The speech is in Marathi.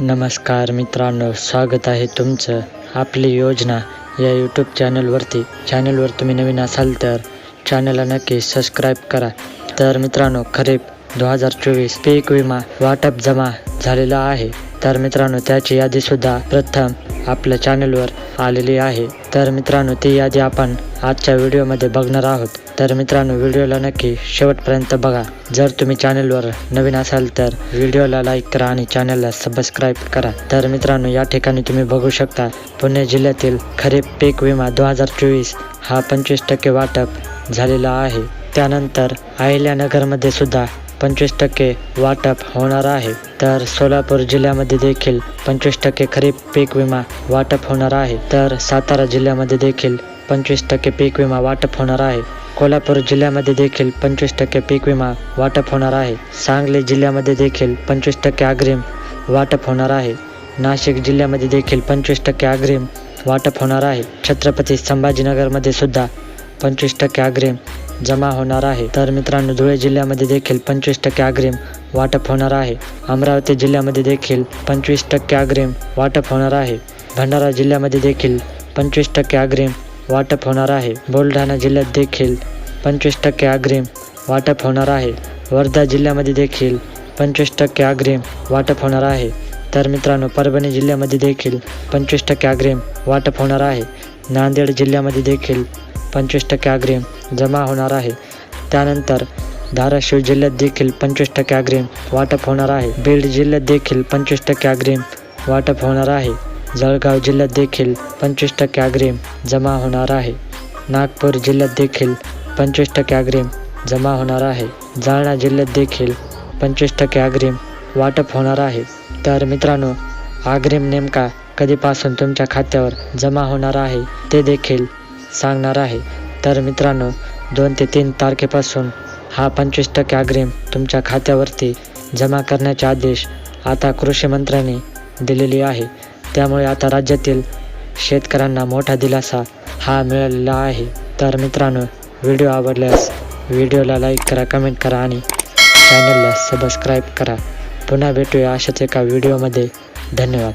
नमस्कार मित्रांनो स्वागत आहे तुमचं आपली योजना या यूट्यूब चॅनलवरती चॅनलवर तुम्ही नवीन असाल तर चॅनलला नक्की सबस्क्राईब करा. तर मित्रांनो खरीप दोन हजार चोवीस पीक विमा वाटप जमा झालेला आहे. तर मित्रांनो त्याची यादीसुद्धा प्रथम आपल्या चॅनलवर आलेली आहे. तर मित्रांनो ती यादी आपण आजच्या व्हिडिओमध्ये बघणार आहोत. तर मित्रांनो व्हिडिओला नक्की शेवटपर्यंत बघा. जर तुम्ही चॅनलवर नवीन असाल तर व्हिडिओला लाईक करा आणि चॅनलला सबस्क्राईब करा. तर मित्रांनो या ठिकाणी तुम्ही बघू शकता पुणे जिल्ह्यातील खरीप पीक विमा दोन हजार चोवीस हा पंचवीस टक्के वाटप झालेला आहे. त्यानंतर अहिल्यानगरमध्ये सुद्धा पंचवीस टक्के वाटप होणार आहे. तर सोलापूर जिल्ह्यामध्ये देखील पंचवीस टक्के खरीप पीक विमा वाटप होणार आहे. तर सातारा जिल्ह्यामध्ये देखील पंचवीस टक्के पीक विमा वाटप होणार आहे. कोल्हापूर जिल्ह्यामध्ये देखील पंचवीस टक्के पीक विमा वाटप होणार आहे. सांगली जिल्ह्यामध्ये देखील पंचवीस टक्के अग्रिम वाटप होणार आहे. नाशिक जिल्ह्यामध्ये देखील पंचवीस टक्के अग्रिम वाटप होणार आहे. छत्रपती संभाजीनगरमध्ये सुद्धा पंचवीस टक्के अग्रिम जमा होणार आहे. तर मित्रांनो धुळे जिल्ह्यामध्ये देखील पंचवीस टक्के अग्रिम वाटप होणार आहे. अमरावती जिल्ह्यामध्ये देखील पंचवीस टक्के अग्रिम वाटप होणार आहे. भंडारा जिल्ह्यामध्ये देखील पंचवीस टक्के अग्रिम वाटप होणार आहे. बुलढाणा जिल्ह्यात देखील पंचवीस टक्के अग्रिम वाटप होणार आहे. वर्धा जिल्ह्यामध्ये देखील पंचवीस टक्के अग्रिम वाटप होणार आहे. तर मित्रांनो परभणी जिल्ह्यामध्ये देखील पंचवीस टक्के अग्रिम वाटप होणार आहे. नांदेड जिल्ह्यामध्ये देखील पंचवीस टक्के अग्रिम जमा होणार आहे. त्यानंतर धाराशिव जिल्ह्यात देखील पंचवीस टक्के अग्रिम वाटप होणार आहे. बीड जिल्ह्यात देखील पंचवीस टक्के अग्रिम वाटप होणार आहे. जळगाव जिल्ह्यात देखील पंचवीस टक्के अग्रिम जमा होणार आहे. नागपूर जिल्ह्यात देखील पंचवीस टक्के अग्रिम जमा होणार आहे. जालना जिल्ह्यात देखील पंचवीस टक्के अग्रिम वाटप होणार आहे. तर मित्रांनो अग्रिम नेमका कधीपासून तुमच्या खात्यावर जमा होणार आहे ते देखील सांगणार आहे. तर मित्रांनो दोन ते तीन तारखेपासून हा पंचवीस टक्के अग्रिम तुमच्या खात्यावरती जमा करण्याचे आदेश आता कृषी मंत्र्यांनी दिलेली आहे. त्यामुळे आता राज्यातील शेतकऱ्यांना मोठा दिलासा हा मिळालेला आहे. तर मित्रांनो व्हिडिओ आवडल्यास व्हिडिओला लाईक करा कमेंट करा आणि चॅनलला सबस्क्राईब करा. पुन्हा भेटूया अशाच एका व्हिडिओमध्ये. धन्यवाद.